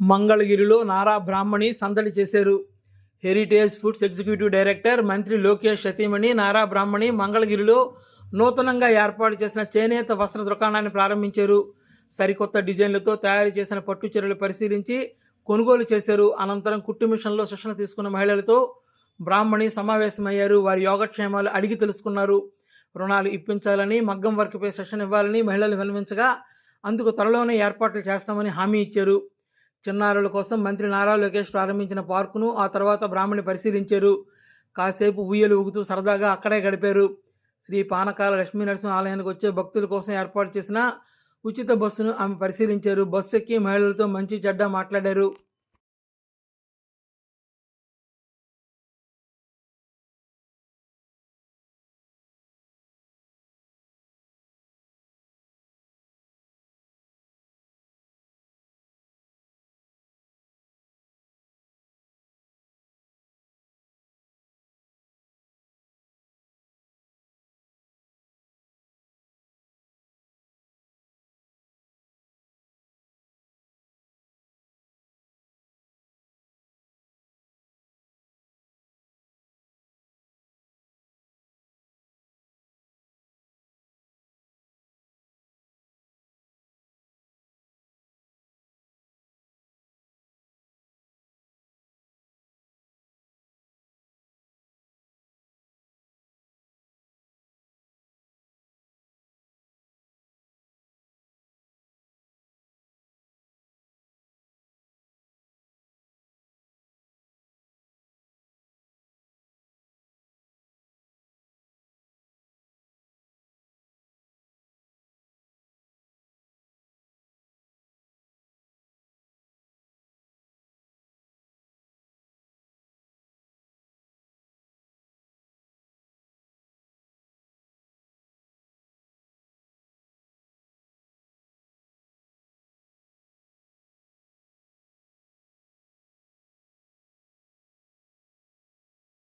మంగళగిరిలో నారా బ్రాహ్మణి సందడి చేశారు. హెరిటేజ్ ఫుడ్స్ ఎగ్జిక్యూటివ్ డైరెక్టర్ మంత్రి లోకేష్ సతీమణి నారా బ్రాహ్మణి మంగళగిరిలో నూతనంగా ఏర్పాటు చేసిన చేనేత వస్త్ర దుకాణాన్ని ప్రారంభించారు. సరికొత్త డిజైన్లతో తయారు చేసిన పట్టు చీరలు పరిశీలించి కొనుగోలు చేశారు. అనంతరం కుట్టు మిషన్లో శిక్షణ తీసుకున్న మహిళలతో బ్రాహ్మణి సమావేశమయ్యారు. వారి యోగక్షేమాలు అడిగి తెలుసుకున్నారు. రుణాలు ఇప్పించాలని మగ్గం వర్క్పై శిక్షణ ఇవ్వాలని మహిళలు విన్నవించగా అందుకు త్వరలోనే ఏర్పాట్లు చేస్తామని హామీ ఇచ్చారు. చిన్నారుల కోసం మంత్రి నారా లోకేష్ ప్రారంభించిన పార్కును ఆ తర్వాత బ్రాహ్మణి పరిశీలించారు. కాసేపు ఉయ్యలు ఊగుతూ సరదాగా అక్కడే గడిపారు. శ్రీ పానకాల లక్ష్మీ నరసింహ ఆలయానికి వచ్చే భక్తుల కోసం ఏర్పాటు చేసిన ఉచిత బస్సును ఆమె పరిశీలించారు. బస్సు ఎక్కి మహిళలతో మంచి చెడ్డ మాట్లాడారు.